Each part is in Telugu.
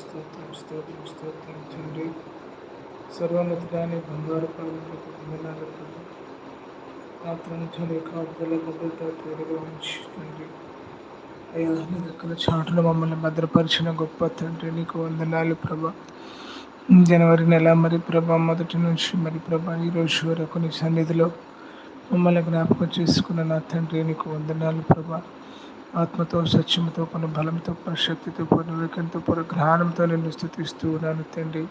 స్తోత్రం స్తోత్రం స్తోత్రం తండ్రి సర్వోన్నతుడాన్ని బంగారు పాలనకు వందనాలు ప్రభు మాత్రం నీ కాపుదల భద్రత తోడుగా ఉంచి తండ్రి. అయ్యా నీ దగ్గర చాటును మమ్మల్ని భద్రపరిచిన గొప్ప తండ్రి నీకు వందనాలు ప్రభ. జనవరి నెల మరి ప్రభ మొదటి నుంచి మరి ప్రభ ఈరోజు వరకు నీ సన్నిధిలో మమ్మల్ని జ్ఞాపకం చేసుకున్న నా తండ్రి నీకు వందనాలు ప్రభా. ఆత్మతో సత్యముతో కొన్ని బలంతో కొన్ని శక్తితో కొన్ని వివేకంతో కొన్ని జ్ఞానంతో నేను స్థుతిస్తూ ఉన్నాను తండ్రి.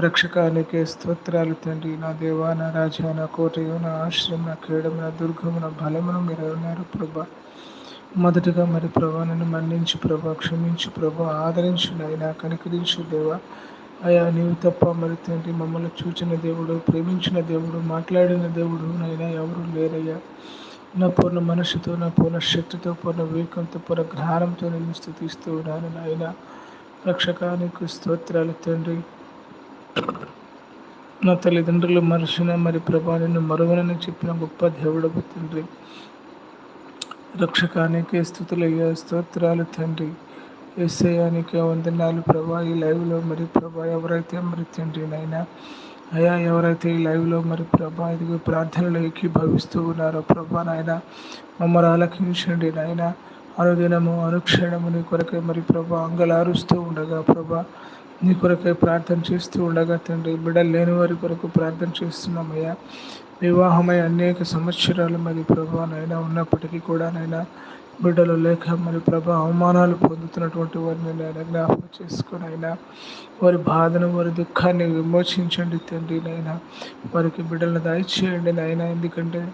రక్షకానికే స్తోత్రాలు తండ్రి. నా దేవా నా రాజా నా కోటయో నా ఆశ్రయం నా కేడం నా దుర్గము నా బలమును మీరు ఉన్నారు ప్రభా. మొదటగా మరి ప్రభా నన్ను మన్నించి ప్రభా క్షమించి ప్రభా ఆదరించు నాయన కనికరించు దేవా. అయా నీవు తప్ప మరి తండ్రి మమ్మల్ని చూచిన దేవుడు ప్రేమించిన దేవుడు మాట్లాడిన దేవుడు నైనా ఎవరు లేరయ్యా. నా పూర్ణ మనస్సుతో నా పూర్ణ శక్తితో పూర్ణ వివేకంతో పూర్ణ జ్ఞానంతో నేను స్థుతిస్తూ ఉన్నాను నాయన. రక్షకానికి స్తోత్రాలు తండ్రి. నా తల్లిదండ్రులు మరచిన మరి ప్రభా నిన్ను మరువనని చెప్పిన గొప్ప దేవుడు తండ్రి. రక్షకానికి స్థుతులయ్యా స్తోత్రాలు తండ్రి. ఎస్ఐయానికి వందనాలు ప్రభా ఈ లైవ్లో మరి ప్రభా ఎవరైతే మరి తండ్రి నైనా అయా ఎవరైతే ఈ లైవ్లో మరి ప్రభా ఇదిగో ప్రార్థనలు ఏకీభవిస్తూ ఉన్నారో ప్రభా నాయన మమ్మల్ని ఆలకించండి నాయన. అనుదినము అనుక్షణము నీ కొరకే మరి ప్రభా అంగలారుస్తూ ఉండగా ప్రభా నీ కొరకే ప్రార్థన చేస్తూ ఉండగా తండ్రి బిడ్డలు లేని వారి కొరకు ప్రార్థన చేస్తున్నామయ్యా వివాహమై అనేక సంవత్సరాలు మరి ప్రభా నైనా ఉన్నప్పటికీ కూడా నైనా బిడ్డలు లేక మరి ప్రభా అవమానాలు పొందుతున్నటువంటి వారిని నేను జ్ఞాపకం చేసుకుని అయినా వారి బాధను వారి దుఃఖాన్ని విమోచించండి తండ్రి నైనా వారికి బిడ్డలను దయచేయండి నాయన. ఎందుకంటే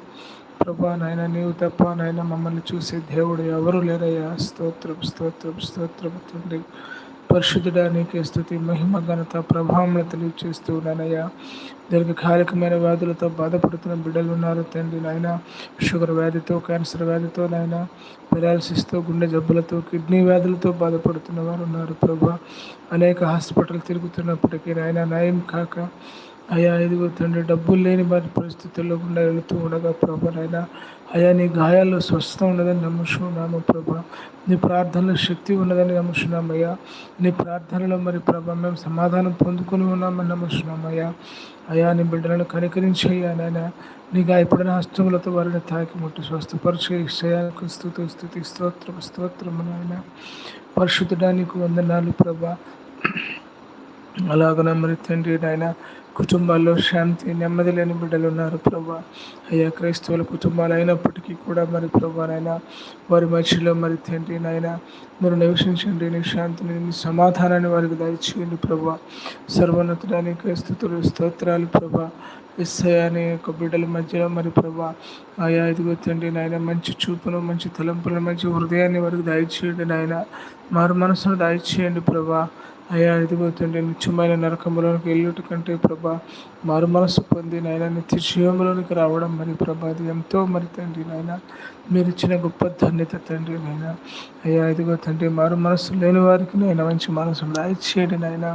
ప్రభా నాయన నీవు తప్ప నాయన మమ్మల్ని చూసే దేవుడు ఎవరు లేరయ్యా. స్తోత్రం స్తోత్రం స్తోత్రం తండ్రి. పరిశుద్ధడానికి స్థుతి మహిమ ఘనత ప్రభావం తెలియచేస్తూ ఉన్నానయ్యా. దీర్ఘకాలికమైన వ్యాధులతో బాధపడుతున్న బిడ్డలు ఉన్నారు తండ్రి నాయన. షుగర్ వ్యాధితో క్యాన్సర్ వ్యాధితో నాయన. పెరాలసిస్తో గుండె జబ్బులతో కిడ్నీ వ్యాధులతో బాధపడుతున్న వారు ఉన్నారు ప్రభా. అనేక హాస్పిటల్ తిరుగుతున్నప్పటికీ నాయన నయం కాక అయా ఇదిగో తండ్రి డబ్బులు లేని వారి పరిస్థితుల్లో గుండా వెళుతూ ఉండగా ప్రభా నాయన అయా నీ గాయాల్లో స్వస్థ ఉన్నదని నమ్ముచున్నాము ప్రభా. నీ ప్రార్థనలో శక్తి ఉన్నదని నమ్ముచున్నామయ్యా నీ ప్రార్థనలో మరి ప్రభా మేము సమాధానం పొందుకొని ఉన్నామని నమ్ముచున్నామయ్యా అయా నీ బిడ్డలను కనికరించయ్యా నాయన నీ గాయపడిన హస్తములతో వారిని తాకి ముట్టి స్వస్థపరిచే ఇష్టయాలకు స్థుతి స్థుతి స్తోత్రం స్తోత్రము నాయన. పరిశుద్ధడానికి వందనాలు ప్రభా. అలాగనే మరి తండ్రి నాయన కుటుంబాల్లో శాంతి నెమ్మది లేని బిడ్డలు ఉన్నారు ప్రభా. అయ్యా క్రైస్తవుల కుటుంబాలు అయినప్పటికీ కూడా మరి ప్రభానైనా వారి మధ్యలో మరి తండ్రి నాయన మీరు నివసించండి నీ శాంతిని నీ సమాధానాన్ని వారికి దయచేయండి ప్రభా. సర్వోన్నతుడానికి స్థుతులు స్తోత్రాలు ప్రభా. ఎస్ఐ అనే యొక్క బిడ్డల మధ్యలో మరి ప్రభా. ఆయా ఇదిగో తండ్రి నాయన మంచి చూపును మంచి తలంపులను మంచి హృదయాన్ని వారికి దయచేయండి నాయన. మారు మనసును దయచేయండి ప్రభా. అయ్యా ఇదిగో తండ్రి నిత్యమైన నరకములోనికి వెళ్ళుట కంటే ప్రభా మారు మనస్సు పొంది నాయన నిత్య జీవంలోనికి రావడం మరి ప్రభా అది ఎంతో మరి తండ్రి నాయన. మీరు ఇచ్చిన గొప్ప ధన్యత తండ్రి నాయన. అయ్యా ఇదిగో తండ్రి మారు మనస్సు లేని వారికి నాయన మంచి మనసు దయచేయండి నాయన.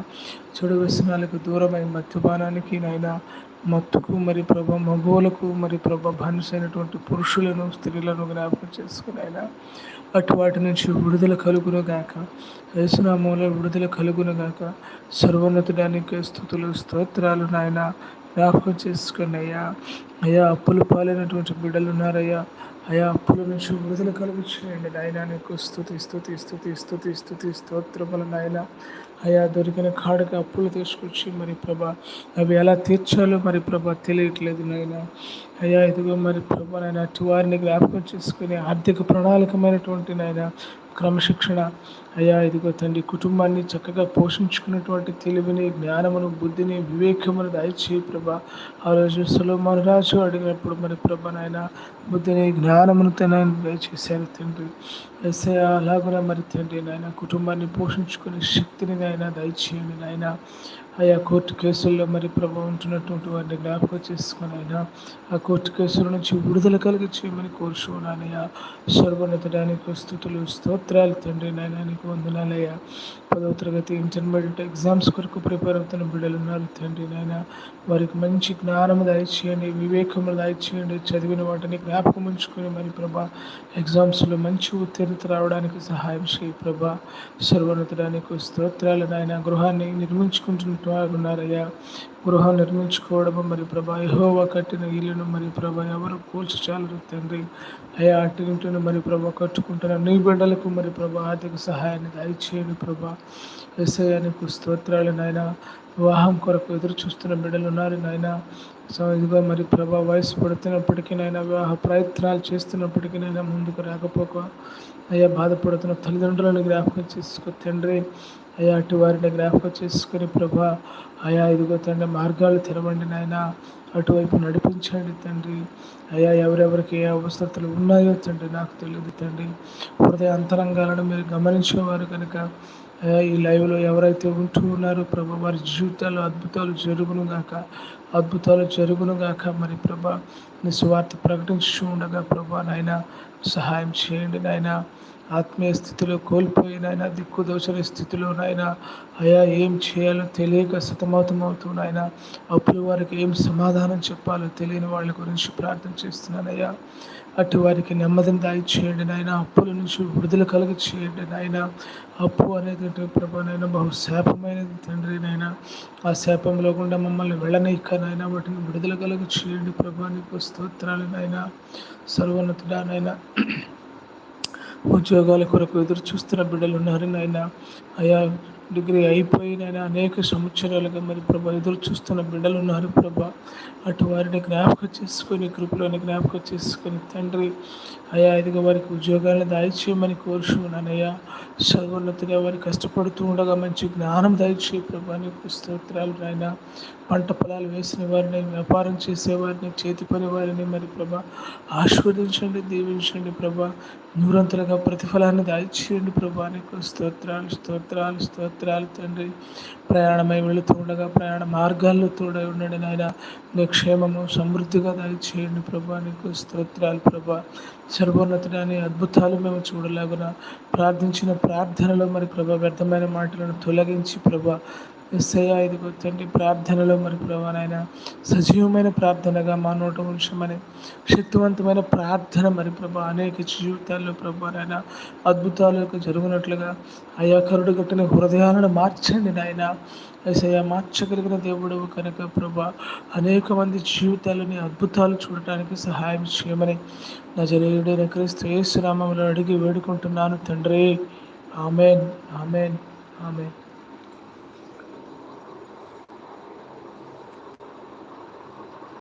చెడు వ్యసనాలకు దూరమై మద్యపానానికి నాయన మత్తుకు మరి ప్రభ మగువులకు మరి ప్రభ బానిసైనటువంటి పురుషులను స్త్రీలను జ్ఞాపకం చేసుకుని అయినా అటు వాటి నుంచి విడుదల కలుగును గాక. మూల విడుదల కలుగు కలుగునుగాక. సర్వోన్నతుడానికి స్థుతులు స్తోత్రాలు నాయన జ్ఞాపకం చేసుకుని అయ్యా. అయ్యా అప్పులు పాలైనటువంటి బిడ్డలు ఉన్నారయ్యా. అయా అప్పుల నుంచి విడుదల కలుగు చేయండి నాయన. నీకు స్థుతి స్థుతి స్థుతి స్థుతి స్థుతి స్తోత్రముల నాయన. అయా దొరికిన కాడకి అప్పులు తీసుకొచ్చి మరి ప్రభా అవి ఎలా తీర్చాలో మరి ప్రభా తెలియట్లేదు నాయన. అయ్యా ఇదిగో మరి ప్రభా నాయన అటు వారిని జ్ఞాపకం చేసుకుని ఆర్థిక ప్రణాళికమైనటువంటి నాయన క్రమశిక్షణ. అయ్యా ఇదిగో తండ్రి కుటుంబాన్ని చక్కగా పోషించుకున్నటువంటి తెలివిని జ్ఞానమును బుద్ధిని వివేకమును దయచేయి ప్రభా. ఆ రోజు సులభమను రాజు అడిగినప్పుడు మరి ప్రభ నాయన బుద్ధిని జ్ఞానమును తినని దయచేశారు తండ్రి. ఎస్ఐ అలాగున మరి తండ్రి నాయన కుటుంబాన్ని పోషించుకునే శక్తిని నాయన దయచేయండి నాయన. ఆయా కోర్టు కేసుల్లో మరి ప్రభావం ఉంటున్నటువంటి వారిని జ్ఞాపకం చేసుకుని అయినా ఆ కోర్టు కేసుల నుంచి విడుదల కలిగి చేయమని కోరుచున్నానయ్యా. సర్వోన్నతడానికి స్థుతులు స్తోత్రాలు తండ్రి నాయన నీకు వందనాలయ్యా. పదవ తరగతి ఇంటర్మీడియట్ ఎగ్జామ్స్ కొరకు ప్రిపేర్ అవుతున్న బిడ్డలు ఉన్నారు తండ్రి నాయన. వారికి మంచి జ్ఞానము దయచేయండి వివేకము దయచేయండి చదివిన వాటిని జ్ఞాపకం ఉంచుకొని మరి ప్రభా ఎగ్జామ్స్లో మంచి ఉత్తీర్ణత రావడానికి సహాయం చేయి ప్రభా. సర్వోన్నతడానికి స్తోత్రాలు నాయన. గృహాన్ని నిర్మించుకుంటున్న నిర్మించుకుంటున్నవారు ఉన్నారయ్యా గృహం నిర్మించుకోవడము మరి ప్రభా యహోవా కట్టిన ఇల్లును మరి ప్రభా ఎవరు కూల్చాలరు తండ్రి. అయ్యా అటు మరి ప్రభా కట్టుకుంటున్న నీ బిడ్డలకు మరి ప్రభా ఆర్థిక సహాయాన్ని దయచేయండి ప్రభా. ఎస్ఐయానికి స్తోత్రాలు నాయన. వివాహం కొరకు ఎదురు చూస్తున్న బిడ్డలు ఉన్నారు నాయన. సో ఇదిగో మరి ప్రభా వయసు పడుతున్నప్పటికీ నైనా వివాహ ప్రయత్నాలు చేస్తున్నప్పటికీ నాయన ముందుకు రాకపోక అయ్యా బాధపడుతున్న తల్లిదండ్రులను జ్ఞాపకం చేసుకో తండ్రి. అయ్యా అటు వారిని జ్ఞాపకం చేసుకుని ప్రభా అయా ఇదిగో తండ్రి మార్గాలు తెరవండి నాయన. అటువైపు నడిపించండి తండ్రి. అయ్యా ఎవరెవరికి ఏ అవసరతలు ఉన్నాయో తండ్రి నాకు తెలియదు తండ్రి. హృదయ అంతరంగాలను మీరు గమనించేవారు కనుక ఈ లైవ్లో ఎవరైతే ఉంటూ ఉన్నారో ప్రభు వారి జీవితాల్లో అద్భుతాలు జరుగును గాక. అద్భుతాలు జరుగును గాక మరి ప్రభా నీ స్వార్థ ప్రకటించు ఉండగా ప్రభా నాయన సహాయం చేయండి నాయన. ఆత్మీయ స్థితిలో కోల్పోయినైనా దిక్కుదోచని స్థితిలో నాయన. అయా ఏం చేయాలో తెలియక సతమతమవుతున్నాయన అప్పుడు వారికి ఏం సమాధానం చెప్పాలో తెలియని వాళ్ళ గురించి ప్రార్థన చేస్తున్నానయ్యా. అటు వారికి నెమ్మదిని దాయి చేయండి నాయన. అప్పుల నుంచి విడుదల కలిగి చేయండి నాయన. అప్పు అనేది ప్రభా నాయన బహు శాపమైనది తండ్రి నాయన. ఆ శాపంలో గుండా మమ్మల్ని వెళ్ళనీక నాయన వాటిని విడుదల కలుగు చేయండి ప్రభా. నీకు స్తోత్రాలు నాయన సర్వోన్నతుడా నాయన ఉద్యోగాల కొరకు ఎదురు చూస్తున్న బిడ్డలు ఉన్నారు నాయన. అయా డిగ్రీ అయిపోయిన అనేక సంవత్సరాలుగా మరి ప్రభా ఎదురు చూస్తున్న బిడ్డలు ఉన్నారు ప్రభా. అటు వారిని జ్ఞాపకం చేసుకొని కృపలోని జ్ఞాపకం చేసుకొని తండ్రి అయా ఇదిగా వారికి ఉద్యోగాలను దయచేయమని కోరుచున్నానయ్యా. సర్వోన్నతిగా వారి కష్టపడుతూ ఉండగా మంచి జ్ఞానం దయచేయ ప్రభా. నీకు స్తోత్రాలు నాయన. పంట పొలాలు వేసిన వారిని వ్యాపారం చేసేవారిని చేతి పని వారిని మరి ప్రభా ఆశీర్వదించండి దీవించండి ప్రభా. నూరంతలుగా ప్రతిఫలాన్ని దాయిచేయండి ప్రభా. నీకు స్తోత్రాలు స్తోత్రాలు స్తోత్రాలు. తండ్రి. ప్రయాణమై వెళుతూ ఉండగా ప్రయాణ మార్గాల్లో తోడై ఉండండి నాయన. నీ క్షేమము సమృద్ధిగా దయచేయండి ప్రభా. నీకు స్తోత్రాలు ప్రభా. సర్వోన్నతుడని అద్భుతాలు మేము చూడలేగున. ప్రార్థించిన ప్రార్థనలో మరి ప్రభా వ్యర్థమైన మాటలను తొలగించి ప్రభా ఎస్ఐ ఇదిగో తండ్రి ప్రార్థనలో మరి ప్రభానైనా సజీవమైన ప్రార్థనగా మా నోట ఉంచమని శక్తివంతమైన ప్రార్థన మరి ప్రభా అనేక జీవితాల్లో ప్రభానైనా అద్భుతాలు జరుగునట్లుగా. ఆయా కరుడు గట్టిన హృదయాలను మార్చండి నాయన. ఎస్ఐ మార్చగలిగిన దేవుడు కనుక ప్రభా అనేక మంది జీవితాలని అద్భుతాలు చూడటానికి సహాయం చేయమని నజరేయుడైన క్రీస్తు ఏసునామంలో అడిగి వేడుకుంటున్నాను తండ్రి. Amen amen amen.